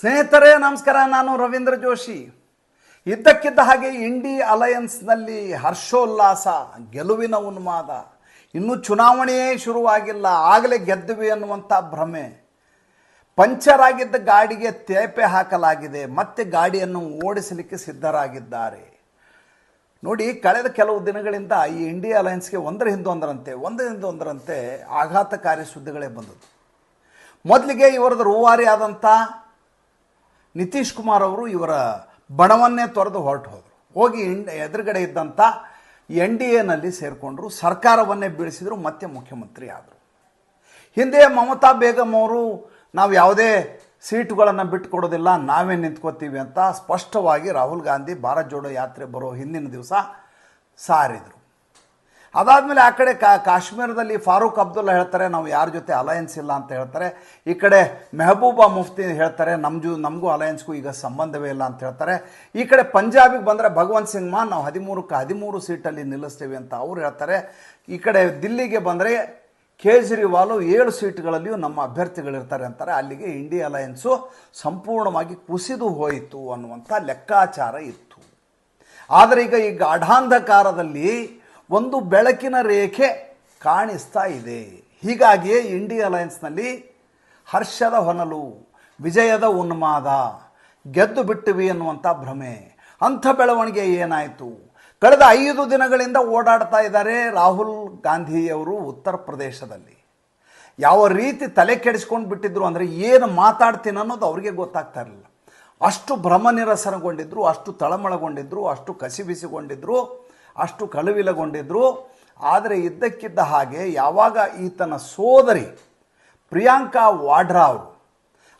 ಸ್ನೇಹಿತರೇ, ನಮಸ್ಕಾರ. ನಾನು ರವೀಂದ್ರ ಜೋಶಿ. ಇದ್ದಕ್ಕಿದ್ದ ಹಾಗೆ ಇಂಡಿ ಅಲಯನ್ಸ್ನಲ್ಲಿ ಹರ್ಷೋಲ್ಲಾಸ, ಗೆಲುವಿನ ಉನ್ಮಾದ. ಇನ್ನೂ ಚುನಾವಣೆಯೇ ಶುರುವಾಗಿಲ್ಲ, ಆಗಲೇ ಗೆದ್ದುವಿ ಅನ್ನುವಂಥ ಭ್ರಮೆ. ಪಂಚರ್ ಆಗಿದ್ದ ಗಾಡಿಗೆ ತೇಪೆ ಹಾಕಲಾಗಿದೆ, ಮತ್ತೆ ಗಾಡಿಯನ್ನು ಓಡಿಸಲಿಕ್ಕೆ ಸಿದ್ಧರಾಗಿದ್ದಾರೆ. ನೋಡಿ, ಕಳೆದ ಕೆಲವು ದಿನಗಳಿಂದ ಈ ಇಂಡಿಯಾ ಅಲಯನ್ಸ್ಗೆ ಒಂದರ ಹಿಂದೊಂದರಂತೆ ಒಂದರ ಹಿಂದೊಂದರಂತೆ ಆಘಾತಕಾರಿ ಸುದ್ದಿಗಳೇ ಬಂದದ್ದು. ಮೊದಲಿಗೆ ಇವರದ್ದು ರೂವಾರಿ ಆದಂಥ ನಿತೀಶ್ ಕುಮಾರ್ ಅವರು ಇವರ ಬಣವನ್ನೇ ತೊರೆದು ಹೊರಟು ಹೋದರು. ಹೋಗಿ ಎದುರುಗಡೆ ಇದ್ದಂಥ ಎನ್ ಡಿ ಎನಲ್ಲಿ ಸೇರಿಕೊಂಡ್ರು, ಸರ್ಕಾರವನ್ನೇ ಬೀಳಿಸಿದ್ರು, ಮತ್ತೆ ಮುಖ್ಯಮಂತ್ರಿ ಆದರು. ಹಿಂದೆ ಮಮತಾ ಬೇಗಂ ಅವರು, ನಾವು ಯಾವುದೇ ಸೀಟುಗಳನ್ನು ಬಿಟ್ಟುಕೊಡೋದಿಲ್ಲ, ನಾವೇ ನಿಂತ್ಕೋತೀವಿ ಅಂತ ಸ್ಪಷ್ಟವಾಗಿ ರಾಹುಲ್ ಗಾಂಧಿ ಭಾರತ್ ಜೋಡೋ ಯಾತ್ರೆ ಬರೋ ಹಿಂದಿನ ದಿವಸ ಸಾರಿದರು. ಅದಾದಮೇಲೆ ಆ ಕಡೆ ಕಾ ಕಾಶ್ಮೀರದಲ್ಲಿ ಫಾರೂಕ್ ಅಬ್ದುಲ್ಲಾ ಹೇಳ್ತಾರೆ, ನಾವು ಯಾರ ಜೊತೆ ಅಲಯನ್ಸ್ ಇಲ್ಲ ಅಂತ ಹೇಳ್ತಾರೆ. ಈ ಕಡೆ ಮೆಹಬೂಬಾ ಮುಫ್ತಿ ಹೇಳ್ತಾರೆ ನಮ್ಮ ಜೂ ನಮಗೂ ಅಲಯನ್ಸ್ಗೂ ಈಗ ಸಂಬಂಧವೇ ಇಲ್ಲ ಅಂತ ಹೇಳ್ತಾರೆ. ಈ ಕಡೆ ಪಂಜಾಬಿಗೆ ಬಂದರೆ ಭಗವಂತ್ ಸಿಂಗ್ ಮಾನ್, ನಾವು ಹದಿಮೂರಕ್ಕೆ ಹದಿಮೂರು ಸೀಟಲ್ಲಿ ನಿಲ್ಲಿಸ್ತೀವಿ ಅಂತ ಅವ್ರು ಹೇಳ್ತಾರೆ. ಈ ಕಡೆ ದಿಲ್ಲಿಗೆ ಬಂದರೆ ಕೇಜ್ರಿವಾಲು ಏಳು ಸೀಟ್ಗಳಲ್ಲಿಯೂ ನಮ್ಮ ಅಭ್ಯರ್ಥಿಗಳಿರ್ತಾರೆ ಅಂತಾರೆ. ಅಲ್ಲಿಗೆ ಇಂಡಿಯಾ ಅಲಯನ್ಸು ಸಂಪೂರ್ಣವಾಗಿ ಕುಸಿದು ಹೋಯಿತು ಅನ್ನುವಂಥ ಲೆಕ್ಕಾಚಾರ ಇತ್ತು. ಆದರೆ ಈಗ ಈ ಗಾಢಾಂಧಕಾರದಲ್ಲಿ ಒಂದು ಬೆಳಕಿನ ರೇಖೆ ಕಾಣಿಸ್ತಾ ಇದೆ. ಹೀಗಾಗಿಯೇ ಇಂಡಿ ಅಲಯನ್ಸ್ನಲ್ಲಿ ಹರ್ಷದ ಹೊನಲು, ವಿಜಯದ ಉನ್ಮಾದ, ಗೆದ್ದು ಬಿಟ್ಟಿವಿ ಅನ್ನುವಂಥ ಭ್ರಮೆ. ಅಂಥ ಬೆಳವಣಿಗೆ ಏನಾಯಿತು? ಕಳೆದ ಐದು ದಿನಗಳಿಂದ ಓಡಾಡ್ತಾ ಇದ್ದಾರೆ ರಾಹುಲ್ ಗಾಂಧಿಯವರು ಉತ್ತರ ಪ್ರದೇಶದಲ್ಲಿ. ಯಾವ ರೀತಿ ತಲೆ ಕೆಡಿಸ್ಕೊಂಡು ಬಿಟ್ಟಿದ್ರು ಅಂದರೆ ಏನು ಮಾತಾಡ್ತೀನಿ ಅನ್ನೋದು ಅವ್ರಿಗೆ ಗೊತ್ತಾಗ್ತಾ ಇರಲಿಲ್ಲ. ಅಷ್ಟು ಭ್ರಮ ನಿರಸನಗೊಂಡಿದ್ರು, ಅಷ್ಟು ತಳಮಳಗೊಂಡಿದ್ರು, ಅಷ್ಟು ಕಸಿಬಿಸಿಗೊಂಡಿದ್ರು ಅಷ್ಟು ಕಳುವಿಲಗೊಂಡಿದ್ರು. ಆದರೆ ಇದ್ದಕ್ಕಿದ್ದ ಹಾಗೆ ಯಾವಾಗ ಈತನ ಸೋದರಿ ಪ್ರಿಯಾಂಕಾ ವಾಡ್ರಾ ಅವರು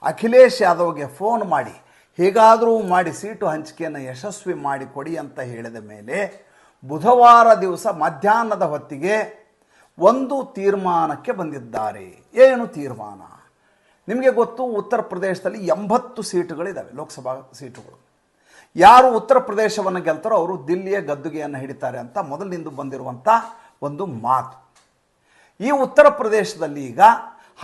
ಅಖಿಲೇಶ್ ಯಾದವ್ಗೆ ಫೋನ್ ಮಾಡಿ, ಹೇಗಾದರೂ ಮಾಡಿ ಸೀಟು ಹಂಚಿಕೆಯನ್ನು ಯಶಸ್ವಿ ಮಾಡಿ ಕೊಡಿ ಅಂತ ಹೇಳಿದ ಮೇಲೆ ಬುಧವಾರ ದಿವಸ ಮಧ್ಯಾಹ್ನದ ಹೊತ್ತಿಗೆ ಒಂದು ತೀರ್ಮಾನಕ್ಕೆ ಬಂದಿದ್ದಾರೆ. ಏನು ತೀರ್ಮಾನ? ನಿಮಗೆ ಗೊತ್ತು, ಉತ್ತರ ಪ್ರದೇಶದಲ್ಲಿ ಎಂಬತ್ತು ಸೀಟುಗಳಿದ್ದಾವೆ ಲೋಕಸಭಾ ಸೀಟುಗಳು. ಯಾರು ಉತ್ತರ ಪ್ರದೇಶವನ್ನು ಗೆಲ್ತಾರೋ ಅವರು ದಿಲ್ಲಿಯ ಗದ್ದುಗೆಯನ್ನು ಹಿಡಿತಾರೆ ಅಂತ ಮೊದಲಿನಿಂದ ಬಂದಿರುವಂಥ ಒಂದು ಮಾತು. ಈ ಉತ್ತರ ಪ್ರದೇಶದಲ್ಲಿ ಈಗ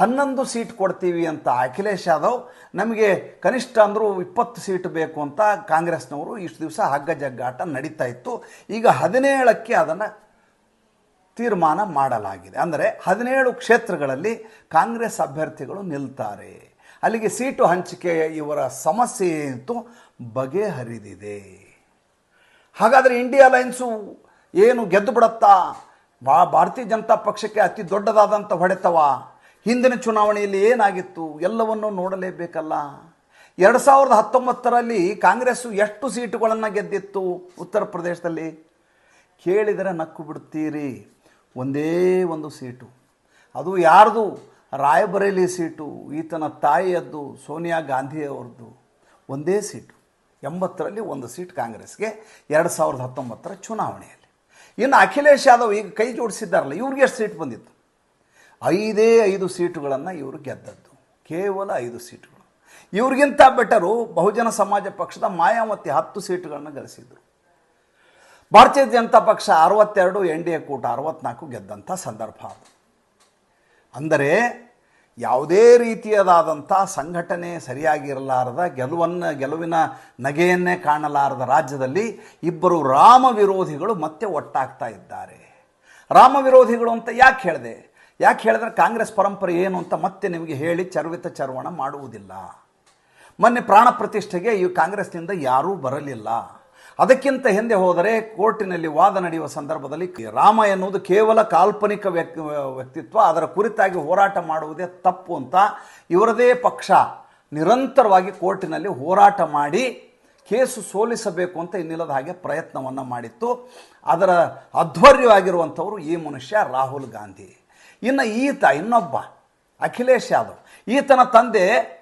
ಹನ್ನೊಂದು ಸೀಟ್ ಕೊಡ್ತೀವಿ ಅಂತ ಅಖಿಲೇಶ್ ಯಾದವ್, ನಮಗೆ ಕನಿಷ್ಠ ಅಂದರೂ ಇಪ್ಪತ್ತು ಸೀಟ್ ಬೇಕು ಅಂತ ಕಾಂಗ್ರೆಸ್ನವರು ಇಷ್ಟು ದಿವಸ ಹಗ್ಗ ಜಗ್ಗಾಟ ನಡೀತಾ ಇತ್ತು. ಈಗ ಹದಿನೇಳಕ್ಕೆ ಅದನ್ನು ತೀರ್ಮಾನ ಮಾಡಲಾಗಿದೆ. ಅಂದರೆ ಹದಿನೇಳು ಕ್ಷೇತ್ರಗಳಲ್ಲಿ ಕಾಂಗ್ರೆಸ್ ಅಭ್ಯರ್ಥಿಗಳು ನಿಲ್ತಾರೆ. ಅಲ್ಲಿಗೆ ಸೀಟು ಹಂಚಿಕೆ ಇವರ ಸಮಸ್ಯೆ ಅಂತೂ ಬಗೆಹರಿದಿದೆ. ಹಾಗಾದರೆ ಇಂಡಿಯಾ ಲೈನ್ಸು ಏನು ಗೆದ್ದು ಬಿಡತ್ತಾ? ಬಾ, ಭಾರತೀಯ ಜನತಾ ಪಕ್ಷಕ್ಕೆ ಅತಿ ದೊಡ್ಡದಾದಂಥ ಹೊಡೆತವ. ಹಿಂದಿನ ಚುನಾವಣೆಯಲ್ಲಿ ಏನಾಗಿತ್ತು? ಎಲ್ಲವನ್ನು ನೋಡಲೇಬೇಕಲ್ಲ. ಎರಡು ಸಾವಿರದ ಹತ್ತೊಂಬತ್ತರಲ್ಲಿ ಕಾಂಗ್ರೆಸ್ಸು ಎಷ್ಟು ಸೀಟುಗಳನ್ನು ಗೆದ್ದಿತ್ತು ಉತ್ತರ ಪ್ರದೇಶದಲ್ಲಿ? ಕೇಳಿದರೆ ನಕ್ಕು ಬಿಡ್ತೀರಿ ಒಂದೇ ಒಂದು ಸೀಟು. ಅದು ಯಾರ್ದು? ರಾಯಬರೇಲಿ ಸೀಟು, ಈತನ ತಾಯಿಯದ್ದು ಸೋನಿಯಾ ಗಾಂಧಿಯವ್ರದ್ದು ಒಂದೇ ಸೀಟು. ಎಂಬತ್ತರಲ್ಲಿ ಒಂದು ಸೀಟ್ ಕಾಂಗ್ರೆಸ್ಗೆ ಎರಡು ಸಾವಿರದ ಹತ್ತೊಂಬತ್ತರ ಚುನಾವಣೆಯಲ್ಲಿ. ಇನ್ನು ಅಖಿಲೇಶ್ ಯಾದವ್ ಈಗ ಕೈ ಜೋಡಿಸಿದ್ದಾರಲ್ಲ, ಇವ್ರಿಗೆ ಎಷ್ಟು ಸೀಟ್ ಬಂದಿತ್ತು? ಐದೇ ಐದು ಸೀಟುಗಳನ್ನು ಇವರು ಗೆದ್ದದ್ದು. ಕೇವಲ ಐದು ಸೀಟುಗಳು. ಇವ್ರಿಗಿಂತ ಬೆಟರು ಬಹುಜನ ಸಮಾಜ ಪಕ್ಷದ ಮಾಯಾವತಿ ಹತ್ತು ಸೀಟುಗಳನ್ನು ಗಳಿಸಿದರು. ಭಾರತೀಯ ಜನತಾ ಪಕ್ಷ ಅರವತ್ತೆರಡು, ಎನ್ ಡಿ ಎ ಕೂಟ ಅರವತ್ನಾಲ್ಕು ಗೆದ್ದಂಥ ಸಂದರ್ಭ ಅದು. ಅಂದರೆ ಯಾವುದೇ ರೀತಿಯದಾದಂಥ ಸಂಘಟನೆ ಸರಿಯಾಗಿರಲಾರದ ಗೆಲುವನ್ನು, ಗೆಲುವಿನ ನಗೆಯನ್ನೇ ಕಾಣಲಾರದ ರಾಜ್ಯದಲ್ಲಿ ಇಬ್ಬರು ರಾಮ ವಿರೋಧಿಗಳು ಮತ್ತೆ ಒಟ್ಟಾಗ್ತಾ ಇದ್ದಾರೆ. ರಾಮ ವಿರೋಧಿಗಳು ಅಂತ ಯಾಕೆ ಹೇಳಿದೆ? ಯಾಕೆ ಹೇಳಿದ್ರೆ ಕಾಂಗ್ರೆಸ್ ಪರಂಪರೆ ಏನು ಅಂತ ಮತ್ತೆ ನಿಮಗೆ ಹೇಳಿ ಚರ್ವಿತ ಚರ್ವಣ ಮಾಡುವುದಿಲ್ಲ. ಮೊನ್ನೆ ಪ್ರಾಣ ಪ್ರತಿಷ್ಠೆಗೆ ಈ ಕಾಂಗ್ರೆಸ್ನಿಂದ ಯಾರೂ ಬರಲಿಲ್ಲ. ಅದಕ್ಕಿಂತ ಹಿಂದೆ ಹೋದರೆ ಕೋರ್ಟಿನಲ್ಲಿ ವಾದ ನಡೆಯುವ ಸಂದರ್ಭದಲ್ಲಿ ರಾಮ ಎನ್ನುವುದು ಕೇವಲ ಕಾಲ್ಪನಿಕ ವ್ಯಕ್ತಿ, ವ್ಯಕ್ತಿತ್ವ, ಅದರ ಕುರಿತಾಗಿ ಹೋರಾಟ ಮಾಡುವುದೇ ತಪ್ಪು ಅಂತ ಇವರದೇ ಪಕ್ಷ ನಿರಂತರವಾಗಿ ಕೋರ್ಟಿನಲ್ಲಿ ಹೋರಾಟ ಮಾಡಿ ಕೇಸು ಸೋಲಿಸಬೇಕು ಅಂತ ಇನ್ನಿಲ್ಲದ ಹಾಗೆ ಪ್ರಯತ್ನವನ್ನು ಮಾಡಿತ್ತು. ಅದರ ಅಧ್ವರ್ಯವಾಗಿರುವಂಥವರು ಈ ಮನುಷ್ಯ ರಾಹುಲ್ ಗಾಂಧಿ. ಇನ್ನು ಈತ ಇನ್ನೊಬ್ಬ, ಅಖಿಲೇಶ್ ಯಾದವ್. ಈತನ ತಂದೆ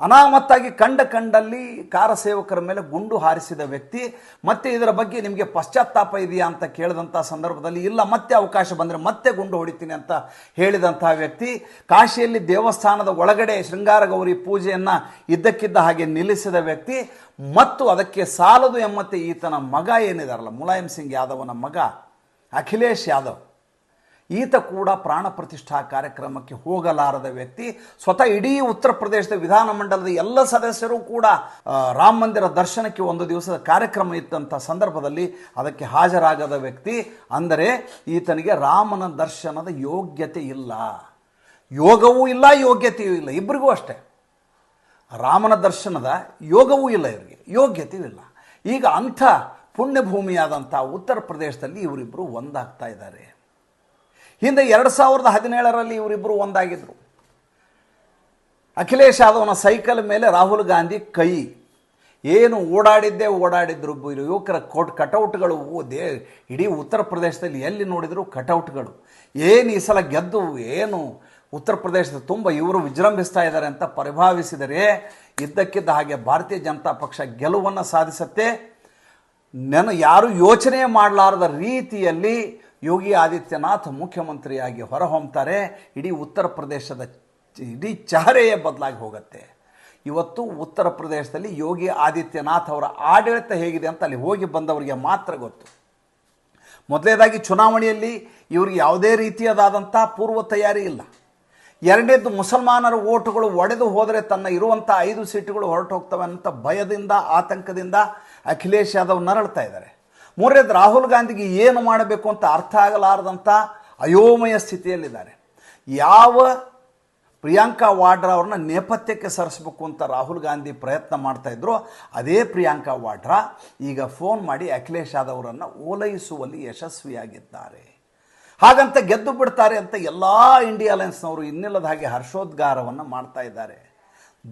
ಅನಾಮತ್ತಾಗಿ ಕಂಡ ಕಂಡಲ್ಲಿ ಕಾರ ಸೇವಕರ ಮೇಲೆ ಗುಂಡು ಹಾರಿಸಿದ ವ್ಯಕ್ತಿ, ಮತ್ತೆ ಇದರ ಬಗ್ಗೆ ನಿಮಗೆ ಪಶ್ಚಾತ್ತಾಪ ಇದೆಯಾ ಅಂತ ಕೇಳಿದಂಥ ಸಂದರ್ಭದಲ್ಲಿ, ಇಲ್ಲ, ಮತ್ತೆ ಅವಕಾಶ ಬಂದರೆ ಮತ್ತೆ ಗುಂಡು ಹೊಡಿತೀನಿ ಅಂತ ಹೇಳಿದಂತಹ ವ್ಯಕ್ತಿ, ಕಾಶಿಯಲ್ಲಿ ದೇವಸ್ಥಾನದ ಒಳಗಡೆ ಶೃಂಗಾರ ಗೌರಿ ಪೂಜೆಯನ್ನು ಇದ್ದಕ್ಕಿದ್ದ ಹಾಗೆ ನಿಲ್ಲಿಸಿದ ವ್ಯಕ್ತಿ, ಮತ್ತು ಅದಕ್ಕೆ ಸಾಲದು ಎಂಬತ್ತೆ ಈತನ ಮಗ ಏನಿದಾರಲ್ಲ, ಮುಲಾಯಂ ಸಿಂಗ್ ಯಾದವನ ಮಗ, ಅಖಿಲೇಶ್ ಯಾದವ್. ಈತ ಕೂಡ ಪ್ರಾಣ ಪ್ರತಿಷ್ಠಾ ಕಾರ್ಯಕ್ರಮಕ್ಕೆ ಹೋಗಲಾರದ ವ್ಯಕ್ತಿ. ಸ್ವತಃ ಇಡೀ ಉತ್ತರ ಪ್ರದೇಶದ ವಿಧಾನಮಂಡಲದ ಎಲ್ಲ ಸದಸ್ಯರು ಕೂಡ ರಾಮ ಮಂದಿರ ದರ್ಶನಕ್ಕೆ ಒಂದು ದಿವಸದ ಕಾರ್ಯಕ್ರಮ ಇತ್ತಂಥ ಸಂದರ್ಭದಲ್ಲಿ ಅದಕ್ಕೆ ಹಾಜರಾಗದ ವ್ಯಕ್ತಿ. ಅಂದರೆ ಈತನಿಗೆ ರಾಮನ ದರ್ಶನದ ಯೋಗ್ಯತೆ ಇಲ್ಲ. ಯೋಗವೂ ಇಲ್ಲ, ಯೋಗ್ಯತೆಯೂ ಇಲ್ಲ. ಇಬ್ಬರಿಗೂ ಅಷ್ಟೇ. ರಾಮನ ದರ್ಶನದ ಯೋಗವೂ ಇಲ್ಲ ಇವರಿಗೆ. ಯೋಗ್ಯತೆಯೂ ಇಲ್ಲ. ಈಗ ಅಂಥ ಪುಣ್ಯಭೂಮಿಯಾದಂಥ ಉತ್ತರ ಪ್ರದೇಶದಲ್ಲಿ ಇವರಿಬ್ಬರು ಒಂದಾಗ್ತಾ ಇದ್ದಾರೆ. ಹಿಂದೆ ಎರಡು ಸಾವಿರದ ಹದಿನೇಳರಲ್ಲಿ ಇವರಿಬ್ಬರು ಒಂದಾಗಿದ್ದರು ಅಖಿಲೇಶ್ ಯಾದವ್ನ ಸೈಕಲ್ ಮೇಲೆ ರಾಹುಲ್ ಗಾಂಧಿ ಕೈ. ಏನು ಓಡಾಡಿದ್ದೇ ಓಡಾಡಿದ್ರು ಯುವಕರ ಕೋಟ್ ಕಟೌಟ್ಗಳು ದೇ, ಇಡೀ ಉತ್ತರ ಪ್ರದೇಶದಲ್ಲಿ ಎಲ್ಲಿ ನೋಡಿದ್ರು ಕಟೌಟ್ಗಳು. ಏನು ಈ ಸಲ ಗೆದ್ದು, ಏನು ಉತ್ತರ ಪ್ರದೇಶದ ತುಂಬ ಇವರು ವಿಜೃಂಭಿಸ್ತಾ ಇದ್ದಾರೆ ಅಂತ ಪರಿಭಾವಿಸಿದರೆ ಇದ್ದಕ್ಕಿದ್ದ ಹಾಗೆ ಭಾರತೀಯ ಜನತಾ ಪಕ್ಷ ಗೆಲುವನ್ನು ಸಾಧಿಸುತ್ತೆ. ನೆನ ಯಾರು ಯೋಚನೆ ಮಾಡಲಾರದ ರೀತಿಯಲ್ಲಿ ಯೋಗಿ ಆದಿತ್ಯನಾಥ್ ಮುಖ್ಯಮಂತ್ರಿಯಾಗಿ ಹೊರಹೊಮ್ತಾರೆ. ಇಡೀ ಉತ್ತರ ಪ್ರದೇಶದ ಇಡೀ ಚಹರೆಯೇ ಬದಲಾಗಿ ಹೋಗುತ್ತೆ. ಇವತ್ತು ಉತ್ತರ ಪ್ರದೇಶದಲ್ಲಿ ಯೋಗಿ ಆದಿತ್ಯನಾಥ್ ಅವರ ಆಡಳಿತ ಹೇಗಿದೆ ಅಂತ ಅಲ್ಲಿ ಹೋಗಿ ಬಂದವರಿಗೆ ಮಾತ್ರ ಗೊತ್ತು. ಮೊದಲನೇದಾಗಿ ಚುನಾವಣೆಯಲ್ಲಿ ಇವ್ರಿಗೆ ಯಾವುದೇ ರೀತಿಯದಾದಂಥ ಪೂರ್ವ ತಯಾರಿ ಇಲ್ಲ. ಎರಡನೇದು ಮುಸಲ್ಮಾನರ ಓಟುಗಳು ಒಡೆದು ಹೋದರೆ ತನ್ನ ಇರುವಂಥ ಐದು ಸೀಟುಗಳು ಹೊರಟು ಹೋಗ್ತವೆ ಅಂತ ಭಯದಿಂದ, ಆತಂಕದಿಂದ ಅಖಿಲೇಶ್ ಯಾದವ್ ನರಳ್ತಾ ಇದ್ದಾರೆ. ಮೂರನೇದು ರಾಹುಲ್ ಗಾಂಧಿಗೆ ಏನು ಮಾಡಬೇಕು ಅಂತ ಅರ್ಥ ಆಗಲಾರದಂಥ ಅಯೋಮಯ ಸ್ಥಿತಿಯಲ್ಲಿದ್ದಾರೆ. ಯಾವ ಪ್ರಿಯಾಂಕಾ ವಾಡ್ರಾ ಅವ್ರನ್ನ ನೇಪಥ್ಯಕ್ಕೆ ಸರಿಸ್ಬೇಕು ಅಂತ ರಾಹುಲ್ ಗಾಂಧಿ ಪ್ರಯತ್ನ ಮಾಡ್ತಾ ಇದ್ರು, ಅದೇ ಪ್ರಿಯಾಂಕಾ ವಾಡ್ರಾ ಈಗ ಫೋನ್ ಮಾಡಿ ಅಖಿಲೇಶ್ ಯಾದವ್ರನ್ನು ಓಲೈಸುವಲ್ಲಿ ಯಶಸ್ವಿಯಾಗಿದ್ದಾರೆ. ಹಾಗಂತ ಗೆದ್ದು ಬಿಡ್ತಾರೆ ಅಂತ ಎಲ್ಲ ಇಂಡಿಯಾ ಅಲಯನ್ಸ್ನವರು ಇನ್ನಿಲ್ಲದ ಹಾಗೆ ಹರ್ಷೋದ್ಗಾರವನ್ನು ಮಾಡ್ತಾ ಇದ್ದಾರೆ.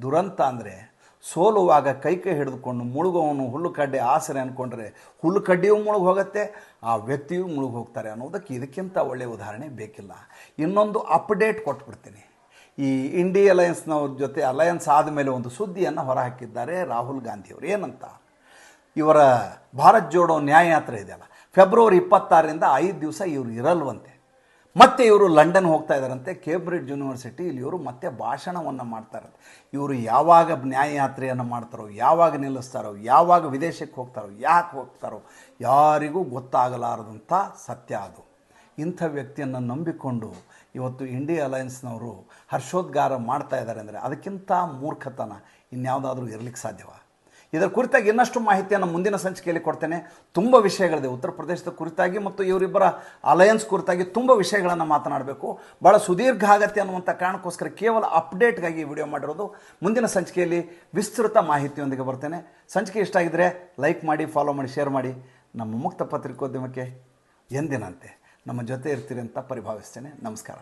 ದುರಂತ ಅಂದರೆ ಸೋಲುವಾಗ ಕೈ ಕೈ ಹಿಡಿದುಕೊಂಡು ಮುಳುಗೋವನು ಹುಲ್ಲು ಕಡ್ಡೆ ಆಸರೆ ಅಂದ್ಕೊಂಡ್ರೆ ಹುಲ್ಲು ಕಡ್ಡಿಯೂ ಮುಳುಗು ಹೋಗುತ್ತೆ, ಆ ವ್ಯಕ್ತಿಯೂ ಮುಳುಗು ಹೋಗ್ತಾರೆ ಅನ್ನೋದಕ್ಕೆ ಇದಕ್ಕಿಂತ ಒಳ್ಳೆಯ ಉದಾಹರಣೆ ಬೇಕಿಲ್ಲ. ಇನ್ನೊಂದು ಅಪ್ಡೇಟ್ ಕೊಟ್ಬಿಡ್ತೀನಿ. ಈ ಇಂಡಿ ಅಲಯನ್ಸ್ನವ್ರ ಜೊತೆ ಅಲಯನ್ಸ್ ಆದಮೇಲೆ ಒಂದು ಸುದ್ದಿಯನ್ನು ಹೊರಹಾಕಿದ್ದಾರೆ ರಾಹುಲ್ ಗಾಂಧಿಯವರು. ಏನಂತ? ಇವರ ಭಾರತ್ ಜೋಡೋ ನ್ಯಾಯಯಾತ್ರೆ ಇದೆಯಲ್ಲ, ಫೆಬ್ರವರಿ ಇಪ್ಪತ್ತಾರರಿಂದ ಐದು ದಿವಸ ಇವರು ಇರಲ್ವಂತೆ. ಮತ್ತೆ ಇವರು ಲಂಡನ್ ಹೋಗ್ತಾ ಇದ್ದಾರಂತೆ. ಕೇಂಬ್ರಿಡ್ಜ್ ಯೂನಿವರ್ಸಿಟಿ ಇಲ್ಲಿ ಇವರು ಮತ್ತೆ ಭಾಷಣವನ್ನು ಮಾಡ್ತಾರಂತೆ ಇವರು ಯಾವಾಗ ನ್ಯಾಯಯಾತ್ರೆಯನ್ನು ಮಾಡ್ತಾರೋ, ಯಾವಾಗ ನಿಲ್ಲಿಸ್ತಾರೋ, ಯಾವಾಗ ವಿದೇಶಕ್ಕೆ ಹೋಗ್ತಾರೋ, ಯಾಕೆ ಹೋಗ್ತಾರೋ ಯಾರಿಗೂ ಗೊತ್ತಾಗಲಾರದಂಥ ಸತ್ಯ ಅದು. ಇಂಥ ವ್ಯಕ್ತಿಯನ್ನು ನಂಬಿಕೊಂಡು ಇವತ್ತು ಇಂಡಿಯಾ ಅಲಯನ್ಸ್ನವರು ಹರ್ಷೋದ್ಗಾರ ಮಾಡ್ತಾ ಇದ್ದಾರೆ ಅಂದರೆ ಅದಕ್ಕಿಂತ ಮೂರ್ಖತನ ಇನ್ಯಾವುದಾದ್ರೂ ಇರಲಿಕ್ಕೆ ಸಾಧ್ಯವ? ಇದರ ಕುರಿತಾಗಿ ಇನ್ನಷ್ಟು ಮಾಹಿತಿಯನ್ನು ಮುಂದಿನ ಸಂಚಿಕೆಯಲ್ಲಿ ಕೊಡ್ತೇನೆ. ತುಂಬ ವಿಷಯಗಳಿದೆ. ಉತ್ತರ ಪ್ರದೇಶದ ಕುರಿತಾಗಿ ಮತ್ತು ಇವರಿಬ್ಬರ ಅಲಯನ್ಸ್ ಕುರಿತಾಗಿ ತುಂಬ ವಿಷಯಗಳನ್ನು ಮಾತನಾಡಬೇಕು. ಭಾಳ ಸುದೀರ್ಘ ಆಗತ್ತೆ ಅನ್ನುವಂಥ ಕಾರಣಕ್ಕೋಸ್ಕರ ಕೇವಲ ಅಪ್ಡೇಟ್ಗಾಗಿ ಈ ವಿಡಿಯೋ ಮಾಡಿರೋದು. ಮುಂದಿನ ಸಂಚಿಕೆಯಲ್ಲಿ ವಿಸ್ತೃತ ಮಾಹಿತಿಯೊಂದಿಗೆ ಬರ್ತೇನೆ. ಸಂಚಿಕೆ ಇಷ್ಟ ಆಗಿದ್ದರೆ ಲೈಕ್ ಮಾಡಿ ಫಾಲೋ ಮಾಡಿ ಶೇರ್ ಮಾಡಿ. ನಮ್ಮ ಮುಕ್ತ ಪತ್ರಿಕೋದ್ಯಮಕ್ಕೆ ಎಂದಿನಂತೆ. ನಮ್ಮ ಜೊತೆ ಇರ್ತೀರಿ ಅಂತ ಪರಿಭಾವಿಸ್ತೇನೆ. ನಮಸ್ಕಾರ.